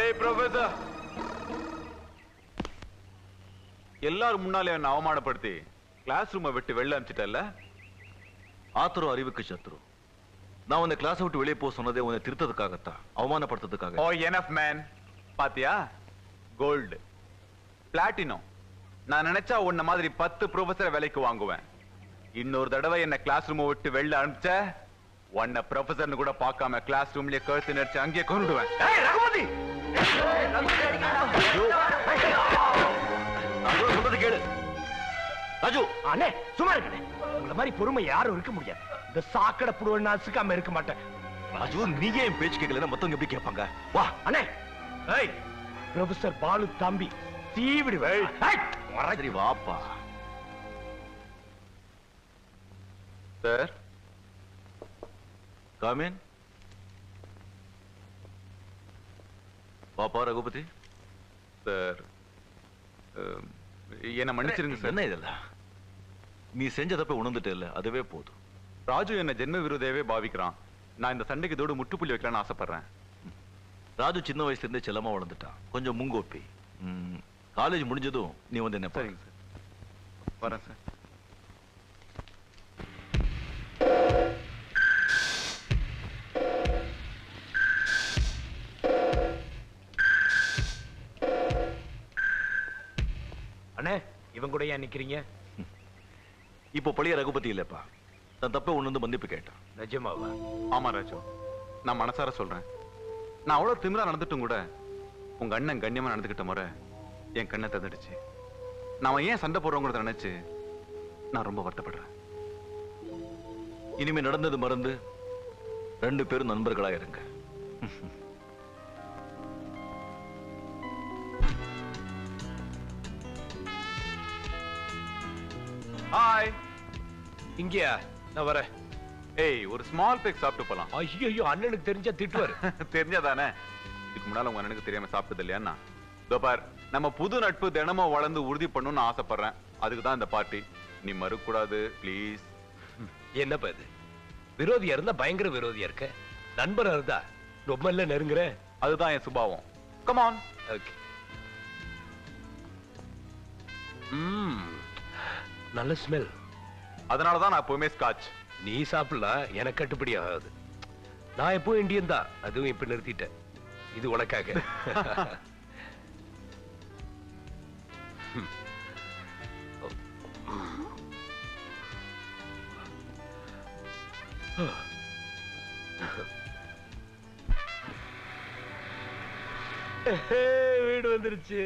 ஏய் ப்ரொஃபசர் எல்லாரும் முன்னாலே என்ன அவமானப்படுத்தி கிளாஸ் ரூமை விட்டு வெளில அனுப்பிச்சிட்டல்ல? ஆத்திரம் அறிவுக்கு சத்ரு. நான் உன்னை கிளாஸ் விட்டு வெளியே போக சொன்னதே உன்னை திருத்ததுக்காகத்தான் அவமானப்படுத்துறதுக்காக. ஓ என்எஃப் மேன் பாத்தியா? கோல்டு பிளாட்டினம் நான் நினைச்சா உன்ன மாதிரி பத்து ப்ரொஃபசரை வேலைக்கு வாங்குவேன். இன்னொரு தடவை என்ன கிளாஸ் ரூமை விட்டு வெளில அனுப்பிச்ச உன்னை ப்ரொஃபசர்னு கூட பார்க்காம கிளாஸ் ரூம்லயே கழுத்து நடிச்சு அங்கேயே கொண்டுடுவேன். ரகுபதி! நான் கூட சொல்றது கேளு. ராஜு அண்ணே சும்மா இருக்கண்ணே உங்களை மாதிரி பொறுமை யாரும் இருக்க முடியாது. இந்த சாக்கடை புடுவ நசுக்காம இருக்க மாட்டேன். ராஜு நீயே என் பேச்சு கேட்கலன்னா மத்தவங்க எப்படி கேட்பாங்க? வா. அண்ணே. ஏய் ப்ரொஃபசர் பாலு தம்பி சரி வாப்பா. சார்? காமின் பாப்பா ரகுபதி. சார் என்ன மன்னிச்சிருங்க சார். என்ன இதெல்லாம்? நீ செஞ்ச தப்ப உணர்ந்துட்டே இல்ல அதுவே போதும். ராஜு என்ன ஜென்ம விரோதையவே பாவிக்கிறான். நான் இந்த சண்டைக்கு இதோடு முற்றுப்புள்ளி வைக்கலாம்னு ஆசைப்படுறேன். ராஜு சின்ன வயசுல இருந்தே செல்லமா வளர்ந்துட்டான். கொஞ்சம் முங்கோப்பி. காலேஜ் முடிஞ்சதும் நீ வந்து என்ன. சரிங்க சார். வரேன் சார். இவன் கூட ஏன் நிக்கிறீங்க? இப்போ பழைய ரகுபதி இல்லப்பா. தன் தப்ப உணர்ந்து மன்னிப்பு கேட்டான். நிஜமாவா? ஆமா ராஜு. நான் மனசார சொல்றேன். நான் அவ்வளவு திமிரா நடந்துட்டும் கூட உங்க அண்ணன் கண்ணியமா நடந்துக்கிட்ட முறை என் கண்ணை தந்துடுச்சு நாம ஏன் சண்டை போடுறோங்கிறத நினைச்சு நான் ரொம்ப வருத்தப்படுறேன். இனிமே நடந்தது மறந்து ரெண்டு பேரும் நண்பர்களா இருங்க. ஹாய் இங்கயா? நான் வரேன். ஏய் ஒரு ஸ்மால் பேக் சாப்பிட்டு போலாம். ஐயோ அண்ணனுக்கு தெரிஞ்சா திட்டுவாரு. தெரிஞ்சாதானே? இதுக்கு முன்னால உங்க அண்ணனுக்கு தெரியாம சாப்பிட்டது இல்லையா இதோ பார் நம்ம புது நட்பு தினமும் வளர்ந்து உறுதி பண்ணணும்னு ஆசைப்படுறேன். அதுக்கு தான் இந்த பார்ட்டி நீ மறுக்கூடாது ப்ளீஸ் என்னப்பா இது? விரோதியா இருந்தா பயங்கர விரோதியா இருக்க? நண்பரா இருந்தா ரொம்ப இல்ல நெருங்குற? அதுதான் என் சுபாவம். கமான் ஓகே ம். நல்ல ஸ்மெல் அதனால தான் நான் எப்பவுமே ஸ்காட்ச் நீ சாப்பிடலாம் எனக்கு கட்டுப்படி ஆகாது. நான் எப்போ இந்தியன் தான். அதுவும் இப்ப நிறுத்திட்டேன். இது உனக்காக. வீடு வந்துருச்சு.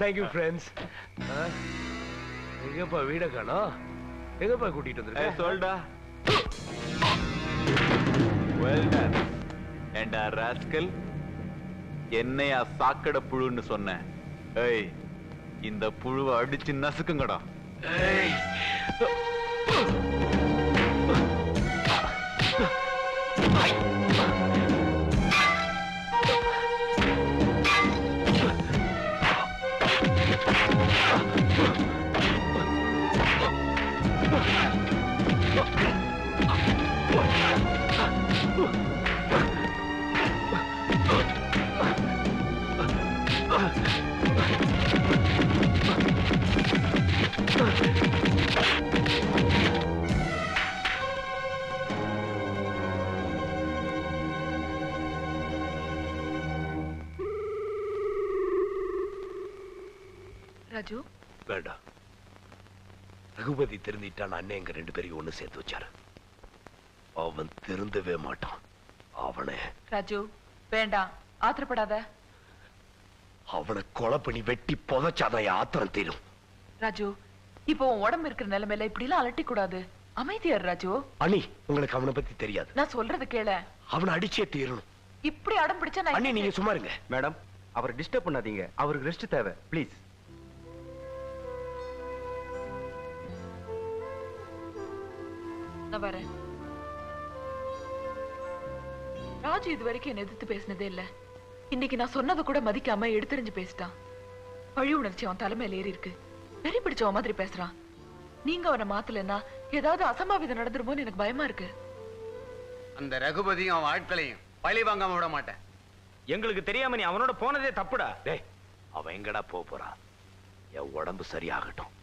தேங்க்யூ ஃப்ரெண்ட்ஸ் எங்கப்பா வீட காணோம்? எங்கப்பா கூட்டிட்டு வந்திருக்க? சொல்டா. வெல் டன் ஏண்டா ராஸ்கல்? என்னையா சாக்கடை புழுன்னு சொன்னேன் ஏய் இந்த புழுவை அடிச்சு நசுக்குங்கடா. ஏய். ராஜு வேண்டாம் ரகுபதி திருந்திட்டான் அண்ணன் எங்க ரெண்டு பேரையும் ஒண்ணு சேர்த்து வச்சாரு. அவன் திருந்தவே மாட்டான். அவனை ராஜு வேண்டாம் ஆத்திரப்படாத. அவனை கொலை பண்ணி வெட்டி புதைச்சாதான் ஆத்திரம் தீரும். ராஜு இப்போ உன் உடம்பு இருக்கிற நிலைமையில இப்படி எல்லாம் அலட்டி கூடாது அமைதியார் ராஜு. அண்ணி உங்களுக்கு அவனை பத்தி தெரியாது. நான் சொல்றது கேள. அவனை அடிச்சே தீரணும் இப்படி அடம் பிடிச்சா நான் அண்ணி நீங்க சும்மா இருங்க. மேடம் அவர் டிஸ்டர்ப் பண்ணாதீங்க. அவருக்கு ரெஸ்ட் தேவை ப்ளீஸ் நான் வரேன். ராஜு இது வரைக்கும் என்ன எதிர்த்து பேசினதே இல்ல. இன்னைக்கு நான் சொன்னதை கூட மதிக்காம எடுத்தறிஞ்சு பேசிட்டான். பழி உணர்ச்சி அவன் தலைமையில ஏறி இருக்கு. வெறி பிடிச்சவன் மாதிரி பேசுறான். நீங்க அவனை மாத்தலன்னா ஏதாவது அசம்பாவிதம் நடந்துருமோன்னு எனக்கு பயமா இருக்கு. அந்த ரகுபதியும் அவன் ஆட்களையும் பழி வாங்காம விட மாட்டேன். எங்களுக்கு தெரியாம நீ அவனோட போனதே தப்புடா. டேய் அவன் எங்கடா போக போறான் என் உடம்பு சரியாகட்டும்.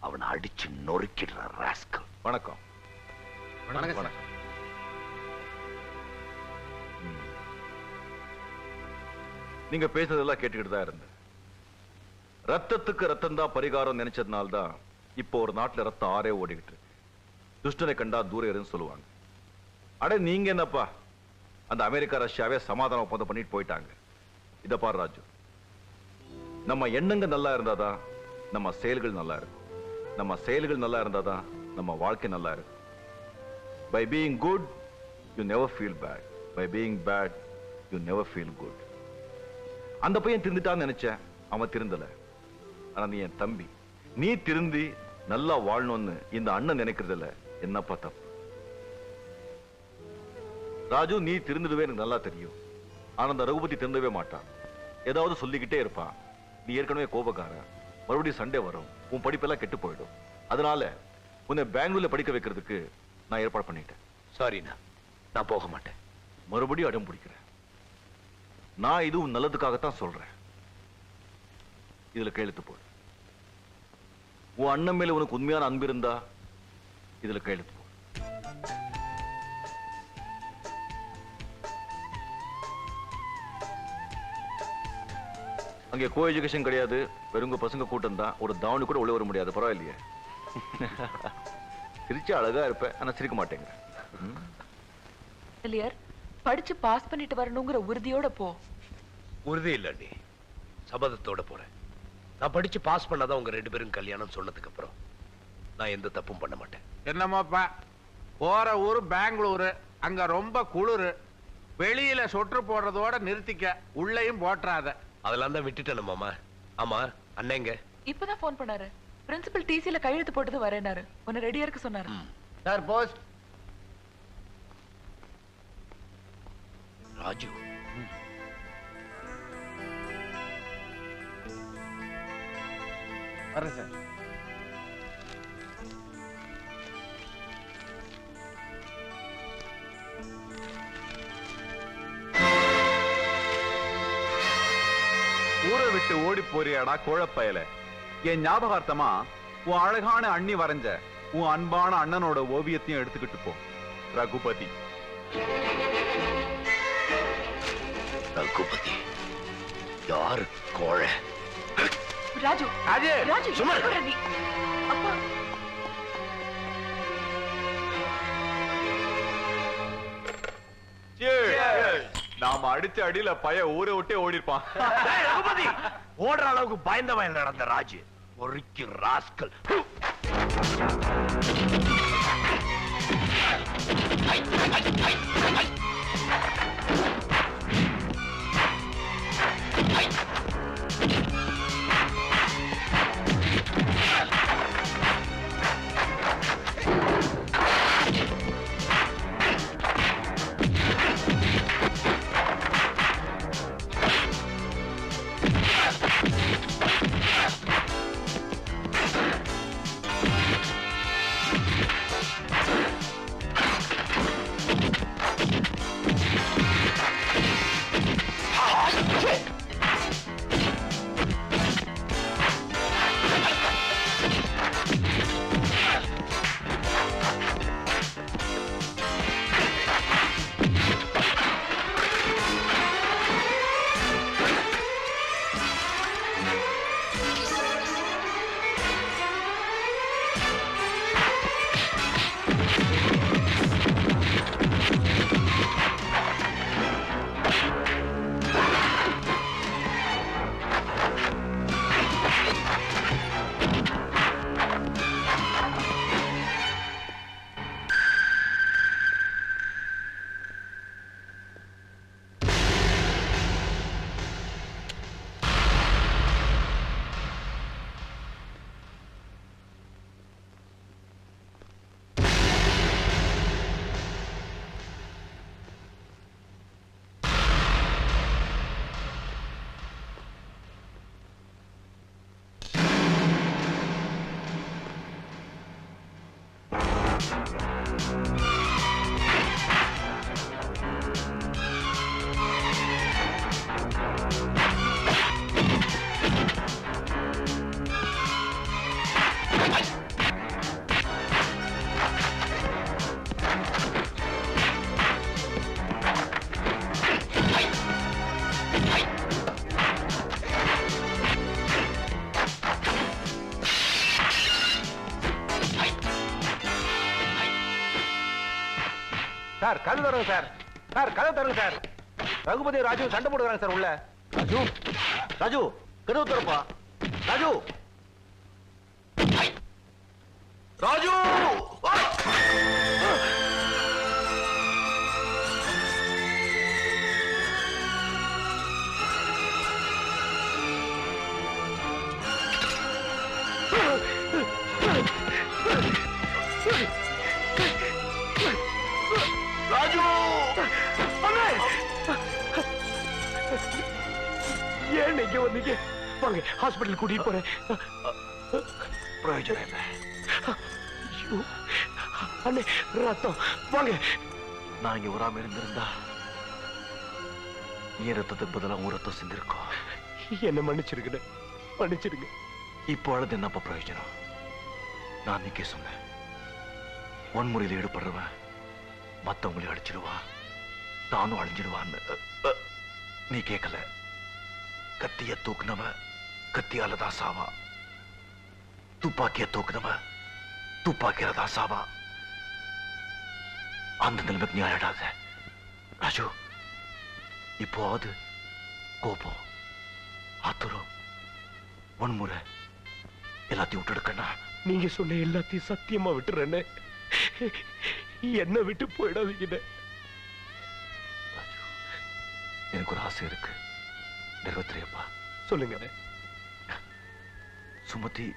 அவனை அடிச்சு நொறுக்கிடுற ராஸ்கல் வணக்கம். வணக்கம் சார். நீங்க பேசுனதெல்லாம் கேட்டுக்கிட்டு தான் இருந்தேன். ரத்தத்துக்கு ரத்தம் தான் பரிகாரம் நினைச்சதுனால தான் இப்போ ஒரு நாட்டுல ரத்தம் ஆறே ஓடிக்கிட்டு. துஷ்டனை கண்டா தூர இருன்னு சொல்லுவாங்க. அட நீங்க என்னப்பா? அந்த அமெரிக்கா ரஷ்யாவே சமாதான ஒப்பந்தம் பண்ணிட்டு போயிட்டாங்க. இத பாரு ராஜு. நம்ம எண்ணங்க நல்லா இருந்தாதான் நம்ம செயல்கள் நல்லா இருக்கும். நம்ம செயல்கள் நல்லா இருந்தாதான் நம்ம வாழ்க்கை நல்லா இருக்கும். By being good, you never feel bad. By being bad, you never feel good. அந்த பையன் திருந்துட்டான்னு நினைச்சேன். அவன் திருந்தல. ஆனா நீ என் தம்பி. நீ திருந்தி நல்லா வாழணும்னு இந்த அண்ணன் நினைக்கிறதுல என்னப்பா தப்பு? ராஜு நீ திருந்துடுவே எனக்கு நல்லா தெரியும். ஆனா அந்த ரகுபதி திருந்தவே மாட்டான். ஏதாவது சொல்லிக்கிட்டே இருப்பான். நீ ஏற்கனவே கோபக்காரன். மறுபடியும் சண்டே வரும். உன் படிப்பெல்லாம் கெட்டு போயிடும். அதனால உன்னை பெங்களூர்ல படிக்க வைக்கிறதுக்கு நான் ஏற்பாடு பண்ணிட்டேன். சாரிண்ணா நான் போக மாட்டேன். மறுபடியும் அடம் பிடிக்கிறேன். நான் இது உன் நல்லதுக்காகத்தான் சொல்றேன். இதுல கையெழுத்து போடு. உன் அண்ணன் மேல உனக்கு உண்மையான அன்பு இருந்தா இதுல கையெழுத்து போடு. அங்கே கோ எஜுகேஷன் கிடையாது வெறுங்க பசங்க கூட்டம் தான். ஒரு தாவணி கூட உள்ள வர முடியாது. பரவாயில்லையே. சிரிச்சா அழகா இருப்பேன் ஆனா சிரிக்க மாட்டேங்க இல்லையார் படிச்சு பாஸ் பண்ணிட்டு வரணுங்கிற உறுதியோட போ. உறுதி இல்ல நீ சபதத்தோட போறேன். நான் படிச்சு பாஸ் பண்ணாதான் உங்க ரெண்டு பேரும் கல்யாணம் சொன்னதுக்கு அப்புறம் நான் எந்த தப்பும் பண்ண மாட்டேன். என்னமோப்பா? போற ஊரு பெங்களூரு. அங்க ரொம்ப குளிரு. வெளியில சொட்டு போடுறதோட நிறுத்திக்க உள்ளேயும் போட்டுறாத அதெல்லாம் தான் விட்டுட்டேன் மாமா. ஆமா அண்ணங்க இப்பதான் ஃபோன் பண்ணாரு. பிரின்சிபல் டிசில கையெழுத்து போட்டது வரேனாரு உன்னை ரெடியா இருக்க சொன்னாரு. Sir post. ராஜு. வரேன் சார். ஊரை விட்டு ஓடி போறியாடா கோழப்பயல? என் ஞாபகார்த்தமா உன் அழகான அண்ணி வரைஞ்ச உன் அன்பான அண்ணனோட ஓவியத்தையும் எடுத்துக்கிட்டு போ. ரகுபதி. ரகுபதி. யாரு கோழை? ராஜு. ராஜு, நீ. அப்பா. நாம அடிச்ச அடியில பைய ஊரை விட்டே ஓடிருப்பான். ரகுபதி! ஓடுற அளவுக்கு பயந்தவன் நடந்த ராஜு. ஒரு ராஸ்கல். தருங்க சார். சார் கதவு தருங்க சார். ரகுபதி ராஜு சண்டை போடுறாங்க சார் உள்ள. ராஜு? ராஜு கதவு திறப்பா. ராஜு ராஜு? ராஜு? ஏன் நீங்க வந்தீங்க வாங்க ஹாஸ்பிட்டல் கூட்டிட்டு போறேன். பிரயோஜனம் இல்லை. அண்ணே ரத்தம். வாங்க. நான் இங்க வராம இருந்திருந்தா என் ரத்தத்துக்கு பதிலாக உன் ரத்தம் சிந்திருக்கோம். என்ன மன்னிச்சிருக்கேன் மன்னிச்சிருங்க. இப்போ அழுது என்னப்பா பிரயோஜனம்? நான் அன்னைக்கே சொன்னேன். வன்முறையில் ஈடுபடுறவன் மற்றவங்களையும் அடிச்சிடுவான் தானும் அழிஞ்சிடுவான்னு. நீ கேட்கல கத்திய தூக்குனவ கத்தியால தான் சாவா. துப்பாக்கிய தூக்குனவ துப்பாக்கியால தான் சாவா. அந்த நிலைமைக்கு நீ அழடாத ராஜு இப்போது கோபம் ஆத்துரம் வன்முறை எல்லாத்தையும் விட்டுடுக்கண்ணா. நீங்க சொன்ன எல்லாத்தையும் சத்தியமா விட்டுறேன்னு என்ன விட்டு போயிடாதீங்க. எனக்கு ஒரு ஆசை இருக்கு. நிறைவேற்றியப்பா சொல்லுங்க. சுமதி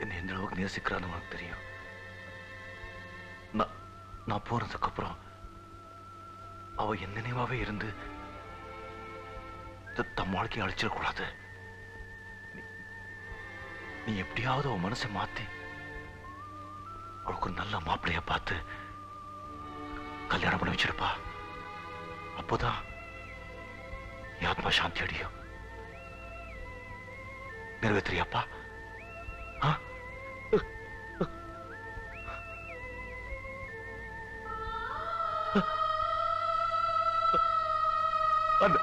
என்னை எந்த அளவுக்கு நேசிக்கிறான்னு உனக்கு தெரியும். நான் நான் போறதுக்கு அப்புறம் அவ என் நினைவாவே இருந்து தம் வாழ்க்கையை அழிச்சிடக்கூடாது. நீ- நீ எப்படியாவது அவன் மனசை மாத்தி அவளுக்கு ஒரு நல்ல மாப்பிள்ளைய பார்த்து கல்யாணம் பண்ணி வச்சிருப்பா. அப்போதான் என் ஆத்மா சாந்தி அடையும் நிறைவேற்றியாப்பா ஆ அந்த